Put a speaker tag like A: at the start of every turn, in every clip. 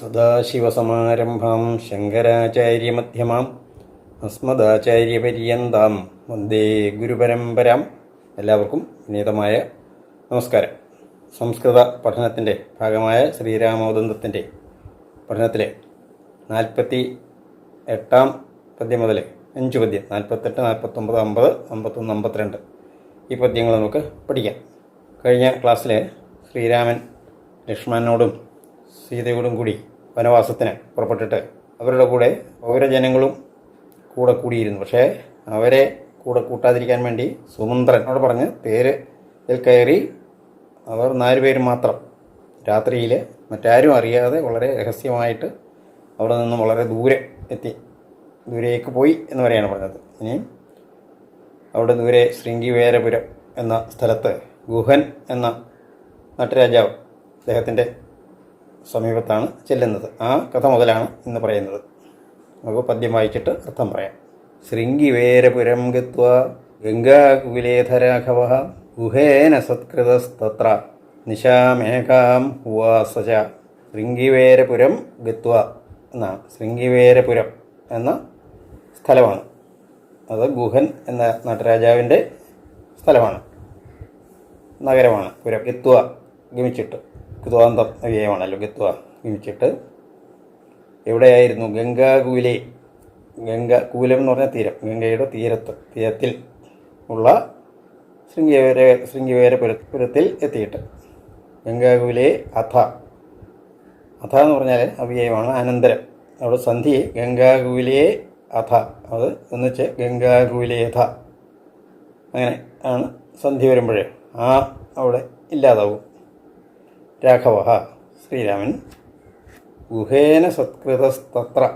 A: സദാശിവസമാരംഭാം ശങ്കരാചാര്യമധ്യമാം അസ്മദാചാര്യപര്യന്താം വന്ദേ ഗുരുപരമ്പരാം. എല്ലാവർക്കും വിനീതമായ നമസ്കാരം. സംസ്കൃത പഠനത്തിന്റെ ഭാഗമായ ശ്രീരാമോദന്തത്തിന്റെ പഠനത്തിലെ നാൽപ്പത്തി എട്ടാം പദ്യം മുതൽ അഞ്ച് പദ്യം നാൽപ്പത്തെട്ട് നാൽപ്പത്തൊമ്പത് അമ്പത് അമ്പത്തൊന്ന് അമ്പത്തിരണ്ട് ഈ പദ്യങ്ങൾ നമുക്ക് പഠിക്കാം. കഴിഞ്ഞ ക്ലാസ്സിൽ ശ്രീരാമൻ ലക്ഷ്മണനോടും സീതയോടും കൂടി വനവാസത്തിന് പുറപ്പെട്ടിട്ട് അവരുടെ കൂടെ പൗരജനങ്ങളും കൂടെ കൂടിയിരുന്നു. പക്ഷേ അവരെ കൂടെ കൂട്ടാതിരിക്കാൻ വേണ്ടി സുമന്ത്രനോട് പറഞ്ഞ് പേര് കയറി അവർ നാല് നാലുപേരും മാത്രം രാത്രിയിൽ മറ്റാരും അറിയാതെ വളരെ രഹസ്യമായിട്ട് അവിടെ നിന്നും വളരെ ദൂരെ എത്തി. ദൂരേക്ക് പോയി എന്ന് പറയാണ് പറഞ്ഞത്. ഇനി അവിടെ ദൂരെ ശൃംഗിവേരപുരം എന്ന സ്ഥലത്ത് ഗുഹൻ എന്ന നാട്ടുരാജാവ് അദ്ദേഹത്തിന്റെ സമീപത്താണ് ചെല്ലുന്നത്. ആ കഥ മുതലാണ് ഇന്ന് പറയുന്നത്. നമുക്ക് പദ്യം വായിച്ചിട്ട് അർത്ഥം പറയാം. ശൃംഗിവേരപുരം ഗത്വ ഗംഗാകുലേധരാഘവ ഗുഹേന സത്കൃതസ്തത്ര നിശാമേഘാം ഉവാസച. ശൃംഗിവേരപുരം ഗത്വ എന്നാണ് ശൃംഗിവേരപുരം എന്ന സ്ഥലമാണ്. അത് ഗുഹൻ എന്ന നാട്ടുരാജാവിന്റെ സ്ഥലമാണ്. നഗരമാണ്. പുരം ഗത്വ ഗമിച്ചിട്ട്. കുതുവാന്തം വ്യയമാണല്ലോ ഗത്വ ഗമിച്ചിട്ട് എവിടെയായിരുന്നു ഗംഗാകൂലെ? ഗംഗ കൂലം എന്ന് പറഞ്ഞാൽ തീരം ഗംഗയുടെ തീരത്ത് തീരത്തിൽ ഉള്ള ശൃംഗിവേര പുരത്തിൽ എത്തിയിട്ട്. ഗംഗാകൂലെ അഥ. അഥ എന്ന് പറഞ്ഞാൽ അവ്യയമാണ് അനന്തരം. അവിടെ സന്ധി ഗംഗാകൂലെ അഥ. അത് ഒന്നിച്ച് ഗംഗാകൂലേഥ അങ്ങനെ ആണ് സന്ധി വരുമ്പോഴേ. ആ അവിടെ ഇല്ലാതാവും. രാഘവ ശ്രീരാമൻ. ഗുഹേന സത്കൃതസ്തത്ര.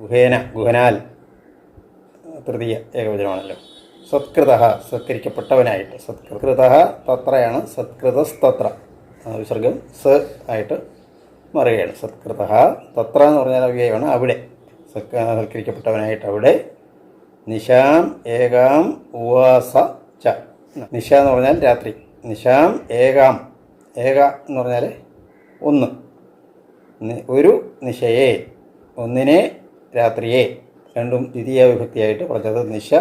A: ഗുഹേന ഗുഹനാൽ. തൃതീയ ഏകവചനമാണല്ലോ. സത്കൃത സത്കരിക്കപ്പെട്ടവനായിട്ട്. സത്കൃത തത്രയാണ് സത്കൃതസ്തത്ര. വിസർഗം സ ആയിട്ട് മാറുകയാണ്. സത്കൃത തത്ര എന്ന് പറഞ്ഞാൽ അവ്യയമാണ് അവിടെ. സത്ക- സത്കരിക്കപ്പെട്ടവനായിട്ട് അവിടെ. നിശാം ഏകാം ഉവാസ ച. നിശ എന്ന് പറഞ്ഞാൽ രാത്രി. നിശാം ഏകാം. ഏക എന്ന് പറഞ്ഞാൽ ഒന്ന്. ഒരു നിശയെ ഒന്നിനെ രാത്രിയെ രണ്ടും ദ്വിതീയ വിഭക്തിയായിട്ട് പറഞ്ഞത് നിശ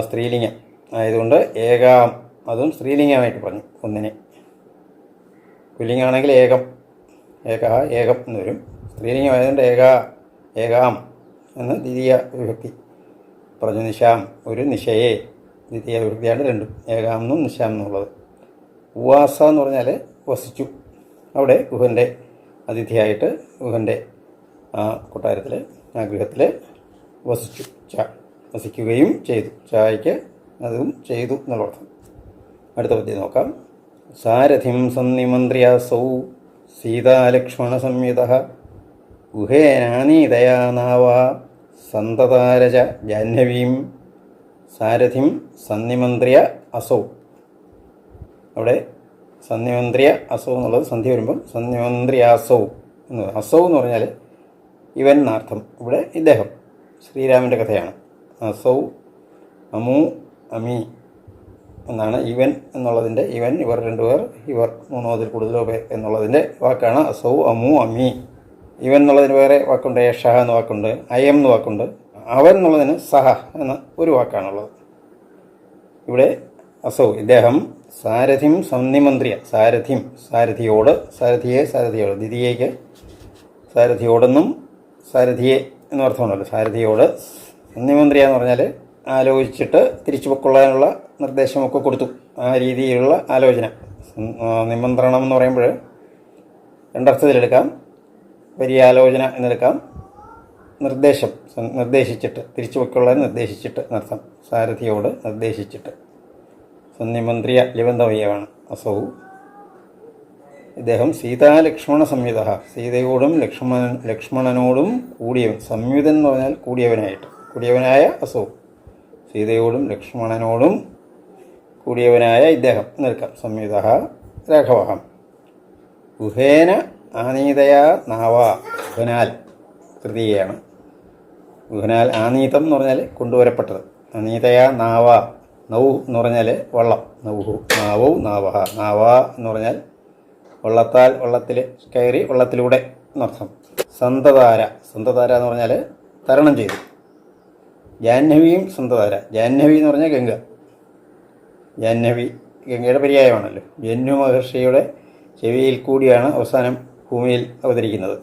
A: സ്ത്രീലിംഗം. ആയതുകൊണ്ട് ഏകാം അതും സ്ത്രീലിംഗമായിട്ട് പറഞ്ഞു ഒന്നിനെ. പുല്ലിംഗമാണെങ്കിൽ ഏകം ഏക ഏകം എന്ന് വരും. സ്ത്രീലിംഗമായതുകൊണ്ട് ഏക ഏകാം എന്ന് ദ്വിതീയ വിഭക്തി പറഞ്ഞു നിശാം ഒരു നിശയെ ദ്വിതീയ വിഭക്തിയാണ് രണ്ടും ഏകാം എന്നും നിശാം എന്നുള്ളത്. ഉവാസ എന്ന് പറഞ്ഞാൽ വസിച്ചു. അവിടെ ഗുഹന്റെ അതിഥിയായിട്ട് ഗുഹന്റെ ആ കൊട്ടാരത്തിൽ ആ ഗൃഹത്തിൽ വസിച്ചു. ച വസിക്കുകയും ചെയ്തു. ചായക്ക് അതും ചെയ്തു എന്നുള്ള അർത്ഥം അടുത്ത പദ്യം നോക്കാം. സാരഥിം സന്നിമന്ത്രിയാസൗ സീതാലക്ഷ്മണ സംയുത ഗുഹേനാനീതയാ നാവ സന്തതാരജ ജാഹ്നവീം സാരഥിം സന്നിമന്ത്രിയ അസൗ. അവിടെ സന്യമന്ത്രിയ അസോ എന്നുള്ളത് സന്ധി വരുമ്പം സന്യമന്ത്രിയാസൗ എന്ന്. അസൗ എന്ന് പറഞ്ഞാൽ ഇവൻ എന്നർത്ഥം. ഇവിടെ ഇദ്ദേഹം ശ്രീരാമന്റെ കഥയാണ്. അസൗ അമു അമി എന്നാണ് ഇവൻ എന്നുള്ളതിന്റെ ഇവൻ ഇവർ രണ്ടുപേർ ഇവർ മൂന്നോ അതിൽ കൂടുതലോ എന്നുള്ളതിന്റെ വാക്കാണ് അസൗ അമു അമി. ഇവൻ എന്നുള്ളതിന് വേറെ വാക്കുണ്ട് ഷഹ എന്ന വാക്കുണ്ട് അയം എന്ന് വാക്കുണ്ട്. അവൻ എന്നുള്ളതിന് സഹ എന്ന ഒരു വാക്കാണുള്ളത്. ഇവിടെ അസൗ ഇദ്ദേഹം സാരഥിം സന്നിമന്ത്രിയ സാരഥിം സാരഥിയോട് സാരഥിയെ സാരഥിയോട് ദിതിയേക്ക് സാരഥിയോടെന്നും സാരഥിയെ എന്ന് അർത്ഥമുണ്ടല്ലോ. സാരഥിയോട് സന്നിമന്ത്രിയ എന്ന് പറഞ്ഞാൽ ആലോചിച്ചിട്ട് തിരിച്ചു പൊക്കൊള്ളാനുള്ള നിർദ്ദേശമൊക്കെ കൊടുത്തു. ആ രീതിയിലുള്ള ആലോചന. നിമന്ത്രണം എന്ന് പറയുമ്പോൾ രണ്ടർത്ഥത്തിലെടുക്കാം. ആലോചന എന്നെടുക്കാം. നിർദ്ദേശം നിർദ്ദേശിച്ചിട്ട് തിരിച്ചു പൊക്കൊള്ളാൻ നിർദ്ദേശിച്ചിട്ട് എന്നർത്ഥം. സാരഥിയോട് നിർദ്ദേശിച്ചിട്ട്. സന്നിമന്ത്രിയ ലിബന്ധവയ്യമാണ് അസൗ. ഇദ്ദേഹം സീതാലക്ഷ്മണ സംയുത സീതയോടും ലക്ഷ്മണൻ ലക്ഷ്മണനോടും കൂടിയവൻ സംയുതൻ എന്ന് പറഞ്ഞാൽ കൂടിയവനായിട്ട് കൂടിയവനായ അസൗ. സീതയോടും ലക്ഷ്മണനോടും കൂടിയവനായ ഇദ്ദേഹം നിൽക്കാം സംയുത രാഘവഹം. ഗുഹേന ആനീതയാ നാവ ഗുഹനാൽ തൃതീയാണ് ഗുഹനാൽ ആനീതം എന്ന് പറഞ്ഞാൽ കൊണ്ടുവരപ്പെട്ടത്. അനീതയാ നാവ നൗ എന്ന് പറഞ്ഞാൽ വള്ളം. നൗഹു നാവൗ നാവഹ. നാവ എന്ന് പറഞ്ഞാൽ വള്ളത്താൽ വള്ളത്തിൽ കയറി വള്ളത്തിലൂടെ എന്നർത്ഥം സന്തതാര. സന്തതാര എന്ന് പറഞ്ഞാൽ തരണം ചെയ്തു. ജാഹ്നവിയും സന്തതാര. ജാഹ്നവി എന്ന് പറഞ്ഞാൽ ഗംഗ. ജാഹ്നവി ഗംഗയുടെ പര്യായമാണല്ലോ. ജന്നു മഹർഷിയുടെ ചെവിയിൽ കൂടിയാണ് അവസാനം ഭൂമിയിൽ അവതരിക്കുന്നത്.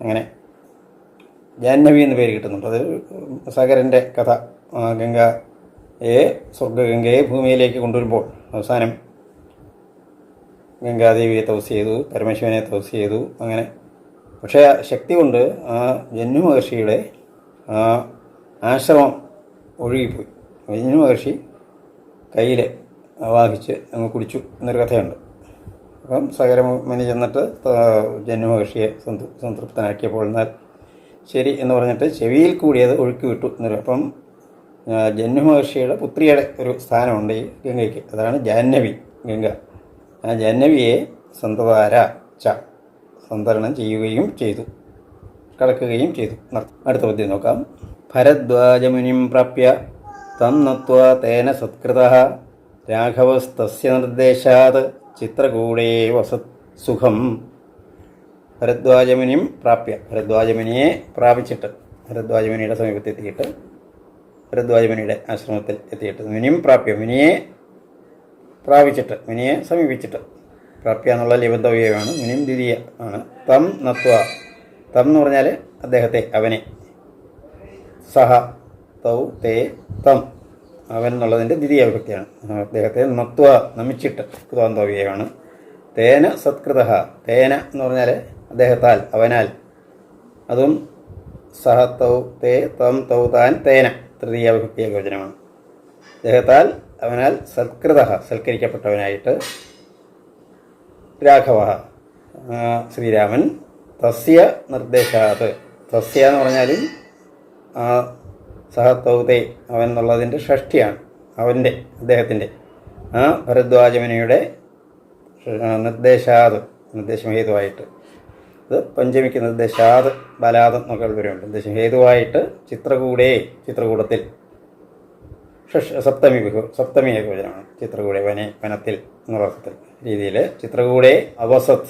A: അങ്ങനെ ജാഹ്നവി എന്ന് പേര് കിട്ടുന്നുണ്ട്. അത് സാഗരന്റെ കഥ ആ, ഗംഗയെ സ്വർഗഗംഗയെ ഭൂമിയിലേക്ക് കൊണ്ടുവരുമ്പോൾ അവസാനം ഗംഗാദേവിയെ തപസ് ചെയ്തു പരമശിവനെ തപസ് ചെയ്തു അങ്ങനെ. പക്ഷേ ശക്തി കൊണ്ട് ആ ജന്മു മഹർഷിയുടെ ആശ്രമം ഒഴുകിപ്പോയി. ജന്മു മഹർഷി കയ്യിൽ വാഹിച്ച് അങ്ങ് കുടിച്ചു എന്നൊരു കഥയുണ്ട്. അപ്പം സകരമുനി ചെന്നിട്ട് ജന്മു മഹർഷിയെ സംതൃപ്തനാക്കിയപ്പോൾ എന്നാൽ ശരി എന്ന് പറഞ്ഞിട്ട് ചെവിയിൽ കൂടിയത് ഒഴുക്കി വിട്ടു എന്നൊരു അപ്പം ആ, ജന്നു മഹർഷിയുടെ പുത്രിയുടെ ഒരു സ്ഥാനമുണ്ട് ഈ ഗംഗയ്ക്ക്. അതാണ് ജാഹ്നവി ഗംഗ. ആ ജാഹ്നവിയെ സന്തതാര ച സന്തരണം ചെയ്യുകയും ചെയ്തു. കടക്കുകയും ചെയ്തു. അടുത്ത പദ്യം നോക്കാം. ഭരദ്വാജമുനിം പ്രാപ്യ തം നത്വാ തേന സത്കൃത രാഘവസ്തസ്യ നിർദ്ദേശാത് ചിത്രകൂടേ വസത് സുഖം. ഭരദ്വാജമുനിയും പ്രാപ്യ. ഭരദ്വാജമുനിയെ പ്രാപിച്ചിട്ട് ഭരദ്വാജമുനിയുടെ സമീപത്ത് ഭരദ്വാജമുനിയുടെ ആശ്രമത്തിൽ എത്തിയിട്ട് മുനിയും പ്രാപ്യ മുനിയെ പ്രാപിച്ചിട്ട് മുനിയെ സമീപിച്ചിട്ട് പ്രാപ്യ എന്നുള്ള ലിബന്ധവ്യമാണ് മുനിയും ദ്വിതീയ ആണ്. തം നത്വ. തം എന്ന് പറഞ്ഞാൽ അദ്ദേഹത്തെ അവനെ. സഹ തൗ തേ തം. അവൻ എന്നുള്ളതിന്റെ ദ്വിതീയ വിഭക്തിയാണ് അദ്ദേഹത്തെ നത്വ നമിച്ചിട്ട് കൃതാന്തവ്യമാണ് തേന സത്കൃത. തേന എന്ന് പറഞ്ഞാൽ അദ്ദേഹത്താൽ അവനാൽ. അതും സഹ തൗ തേ തം തൗ താൻ തേന. തൃതീയ വിഭക്തി ഏകവചനമാണ് അദ്ദേഹത്താൽ അവനാൽ സൽകൃത സൽക്കരിക്കപ്പെട്ടവനായിട്ട് രാഘവ ശ്രീരാമൻ തസ്യ നിർദ്ദേശാത്. തസ്യ എന്ന് പറഞ്ഞാലും ആ സഹത്തൗതേ അവൻ എന്നുള്ളതിന്റെ ഷഷ്ടിയാണ് അവന്റെ അദ്ദേഹത്തിന്റെ ആ ഭരദ്വാജമുനിയുടെ നിർദ്ദേശാത് നിർദ്ദേശം ഹേതുവായിട്ട് ഇത് പഞ്ചമിക്ക് നിർദ്ദേശാത് ബലാത് എന്നൊക്കെ വരുന്നുണ്ട് ദശ ഹേതുവായിട്ട് ചിത്രകൂടേ ചിത്രകൂടത്തിൽ. സപ്തമി ബഹു സപ്തമി ഏകവചനമാണ്. ചിത്രകൂടെ വനെ വനത്തിൽ എന്നുള്ള രീതിയിൽ ചിത്രകൂടെ അവസത്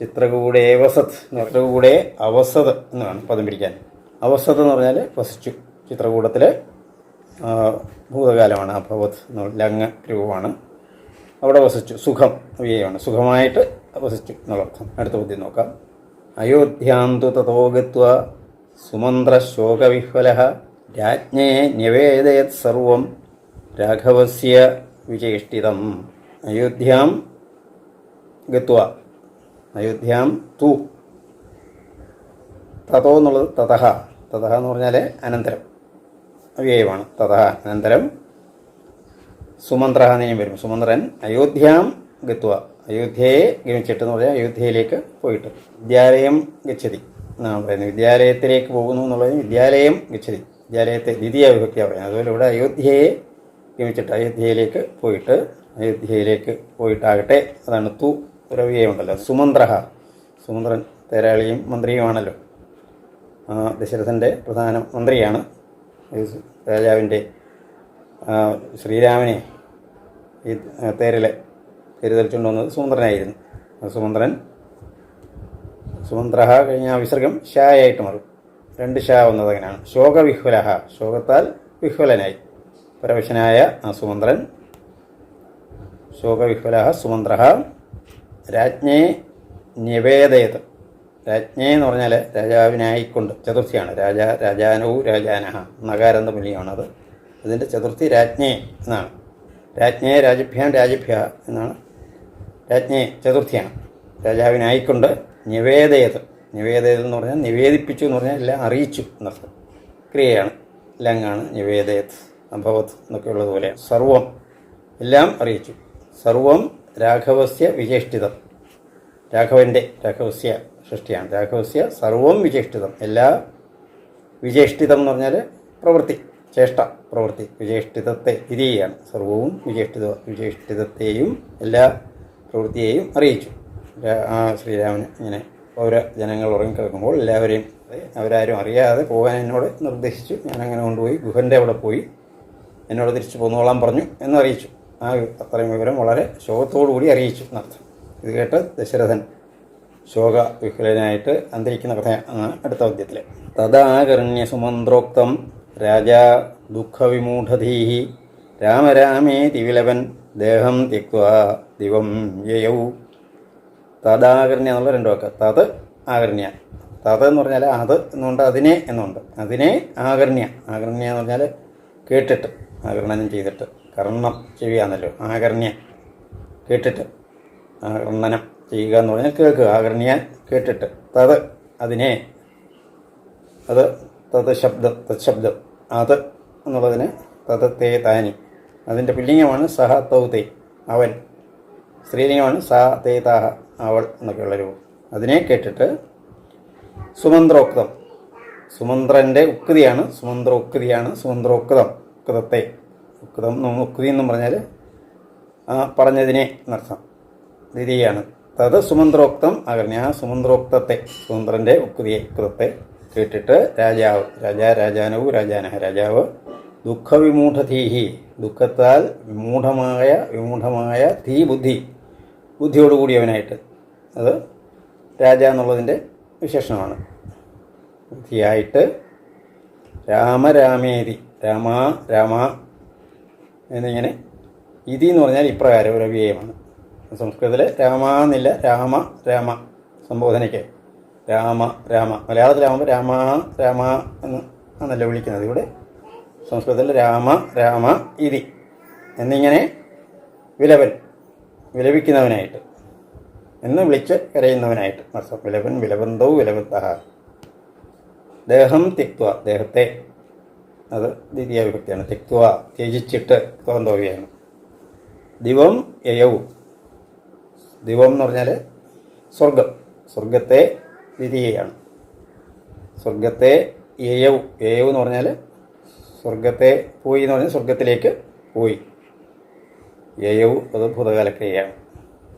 A: ചിത്രകൂടെ വസത് ചിത്രകൂടെ അവസത് എന്നാണ് പദം പിടിക്കാൻ അവസത് എന്ന് പറഞ്ഞാൽ വസിച്ചു. ചിത്രകൂടത്തിൽ ഭൂതകാലമാണ് അഭവത് എന്നുള്ള ലങ് രൂപമാണ്. അവിടെ വസിച്ചു. സുഖം വ്യയമാണ് സുഖമായിട്ട് വസിച്ചു എന്നുള്ള അർത്ഥം. അടുത്ത ബുദ്ധി നോക്കാം. അയോധ്യാന്തു തതോ ഗത്വ സുമന്ത്രശോകവിഹ്വല രാജ്ഞേ ന്യവേദയത് സർവം രാഘവസ്യ വിചേഷ്ടിതം. അയോധ്യാം ഗത്വ. അയോധ്യാം തു. തതോ എന്നുള്ളത് തതഹ. തതഹ എന്ന് പറഞ്ഞാൽ അനന്തരം. അവ്യയമാണ്. തതഹ അനന്തരം സുമന്ത്ര എന്നിനും വരും സുമന്ത്രൻ അയോധ്യാം ഗത്വ. അയോധ്യയെ ഗമിച്ചിട്ട് എന്ന് പറഞ്ഞാൽ അയോധ്യയിലേക്ക് പോയിട്ട്. വിദ്യാലയം ഗച്ഛതി എന്നാണ് പറയുന്നത്. വിദ്യാലയത്തിലേക്ക് പോകുന്നു എന്നുള്ളത് വിദ്യാലയം ഗച്ഛതി. വിദ്യാലയത്തെ ദ്വിതീയ വിഭക്തിയാണ് പറയുന്നത്. അതുപോലെ ഇവിടെ അയോധ്യയെ ഗമിച്ചിട്ട് അയോധ്യയിലേക്ക് പോയിട്ട് അയോധ്യയിലേക്ക് പോയിട്ടാകട്ടെ. അതാണ് തു ഒരു സുമന്ത്രഹ. സുമന്ത്ര സുമന്ത്രൻ തേരാളിയും മന്ത്രിയുമാണല്ലോ. ദശരഥന്റെ പ്രധാന മന്ത്രിയാണ്. രാജാവിന്റെ ശ്രീരാമനെ ഈ തേരിൽ തെരുതെളിച്ചുകൊണ്ട് വന്നത് സുമന്ത്രനായിരുന്നു. സുമന്ത്രൻ സുമന്ത്ര കഴിഞ്ഞ വിസർഗം ഷായായിട്ട് മാറും. രണ്ട് ഷാ വന്നത് അങ്ങനെയാണ് ശോകവിഹ്വല ശോകത്താൽ വിഹ്വലനായി. പരവശനായ സുമന്ത്രൻ ശോകവിഹ്വല സുമന്ത്ര രാജ്ഞേ നിവേദയത്. രാജ്ഞേ എന്ന് പറഞ്ഞാൽ രാജാവിനായിക്കൊണ്ട് ചതുർത്ഥിയാണ്. രാജ രാജാനവും രാജാനഹ. നഗാരന്ത പുലിയാണത് അതിന്റെ ചതുർത്ഥി രാജ്ഞേ എന്നാണ്. രാജ്ഞേ രാജഭ്യാം രാജഭ്യ എന്നാണ് രാജ്ഞേ ചതുർത്ഥിയാണ്. രാജാവിനായിക്കൊണ്ട് നിവേദയത്. നിവേദയത് എന്ന് പറഞ്ഞാൽ നിവേദിപ്പിച്ചു എന്ന് പറഞ്ഞാൽ എല്ലാം അറിയിച്ചു എന്നർത്ഥം. ക്രിയയാണ്. ലങ്ങാണ് നിവേദയത്. അഭവത് എന്നൊക്കെ ഉള്ളതുപോലെ സർവം എല്ലാം അറിയിച്ചു. സർവം രാഘവസ്യ വിചേഷ്ടിതം രാഘവന്റെ രാഘവസ്യ സൃഷ്ടിയാണ്. രാഘവസ്യ സർവം വിചേഷ്ടിതം എല്ലാ വിചേഷ്ടിതം എന്ന് പറഞ്ഞാൽ പ്രവൃത്തി ചേഷ്ട പ്രവൃത്തി വിചേഷ്ടിതത്തെ ഇരിയാണ് സർവവും വിചേഷ്ടിത വിചേഷ്ടിതത്തെയും എല്ലാ പ്രവൃത്തിയെയും അറിയിച്ചു. ആ ശ്രീരാമന് ഇങ്ങനെ പൗര ജനങ്ങൾ ഉറങ്ങിക്കിടക്കുമ്പോൾ എല്ലാവരെയും അവരാരും അറിയാതെ പോകാൻ എന്നോട് നിർദ്ദേശിച്ചു. ഞാൻ അങ്ങനെ കൊണ്ടുപോയി ഗുഹന്റെ അവിടെ പോയി എന്നോട് തിരിച്ചു പോന്നോളാൻ പറഞ്ഞു എന്നറിയിച്ചു. ആ അത്രയും വിവരം വളരെ ശോകത്തോടു കൂടി അറിയിച്ചു എന്നർത്ഥം. ഇത് കേട്ട് ദശരഥൻ ശോക വിഹുലനായിട്ട് അന്തരിക്കുന്ന കഥ അടുത്ത പദ്യത്തിൽ തദാകർണ്യ സുമന്ത്രോക്തം രാജാ ദുഃഖവിമൂഢധീഹി രാമരാമേ വിലവൻ ദേഹം ത്യക്വ ദിവം യയൗ. തദാകർണ്യ എന്നുള്ള രണ്ട് വാക്ക്. തത് ആകർണ്യ. തത് എന്ന് പറഞ്ഞാൽ അത് എന്നുണ്ട് അതിനെ എന്നുണ്ട്. അതിനെ ആകർണ്യ. ആകർണ്യ എന്ന് പറഞ്ഞാൽ കേട്ടിട്ട് ആകർണനം ചെയ്തിട്ട്. കർണം ചെവിയാണല്ലോ ആകർണ്യ. കേട്ടിട്ട്. ആകർണനം ചെയ്യുക എന്ന് പറഞ്ഞാൽ കേൾക്കുക. ആകർണ്യ കേട്ടിട്ട്. തത് അതിനെ. അത് തത് ശബ്ദം തത് ശബ്ദം. അത് എന്നുള്ളതിന് തത് തേ താനി. അതിന്റെ പുല്ലിംഗമാണ് സഹ തൗ തേ. അവൻ. സ്ത്രീലിംഗമാണ്. സ തേ താഹ അവൾ എന്നൊക്കെയുള്ള രൂപം അതിനെ കേട്ടിട്ട് സുമന്ത്രോക്തം. സുമന്ത്രന്റെ ഉക്തിയാണ്. സുമന്ത്ര ഉക്തിയാണ് സുമന്ത്രോക്തം. ഉക്തത്തെ. ഉക്തം ഉക്തി എന്നും പറഞ്ഞാൽ പറഞ്ഞതിനെ എന്നർത്ഥം. ദ്വിതീയാണ്. തത് സുമന്ത്രോക്തം ആകർണ്യ. ആ സുമന്ത്രോക്തത്തെ സുമന്ത്രന്റെ ഉക്തിയെ ഉക്തത്തെ കേട്ടിട്ട് രാജാവ് രാജാ രാജാനവു രാജാനഹ രാജാവ് ദുഃഖവിമൂഢധീഹി ദുഃഖത്താൽ വിമൂഢമായ വിമൂഢമായ ധീ ബുദ്ധി ബുദ്ധിയോടുകൂടിയവനായിട്ട്. അത് രാജ എന്നുള്ളതിന്റെ വിശേഷണമാണ്. ബുദ്ധിയായിട്ട് രാമരാമേതി രാമ രാമ എന്നിങ്ങനെ ഇതി എന്ന് പറഞ്ഞാൽ ഇപ്രകാരം ഒരു അവ്യയമാണ് സംസ്കൃതത്തിൽ രാമ എന്നില്ല രാമ രാമ സംബോധനയ്ക്ക്. രാമ രാമ. മലയാളത്തിലാകുമ്പോൾ രാമ രാമ എന്ന് ആണല്ലോ വിളിക്കുന്നത്. ഇവിടെ സംസ്കൃതത്തിൽ രാമ രാമ ഇതി എന്നിങ്ങനെ വിലവൻ. വിലപിക്കുന്നവനായിട്ട്. എന്ന് വിളിച്ച് കരയുന്നവനായിട്ട് അർത്ഥം വിലവൻ വിലബന്ധവും വിലബന്ധ ദേഹം തിക്വ ദേഹത്തെ. അത് ദ്വിതീയ വിഭക്തിയാണ്. തിക്വ ത്യജിച്ചിട്ട് തോന്തോവിയാണ് ദിവം യയവും ദിവം എന്ന് പറഞ്ഞാൽ സ്വർഗം സ്വർഗത്തെ ദ്വിതീയയാണ്. സ്വർഗത്തെ യയവ് യയവ് എന്ന് പറഞ്ഞാൽ സ്വർഗത്തെ പോയി എന്ന് പറഞ്ഞാൽ സ്വർഗത്തിലേക്ക് പോയി. യയവ് അത് ഭൂതകാലക്രിയയാണ്.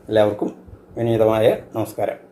A: എല്ലാവർക്കും വിനീതമായ നമസ്കാരം.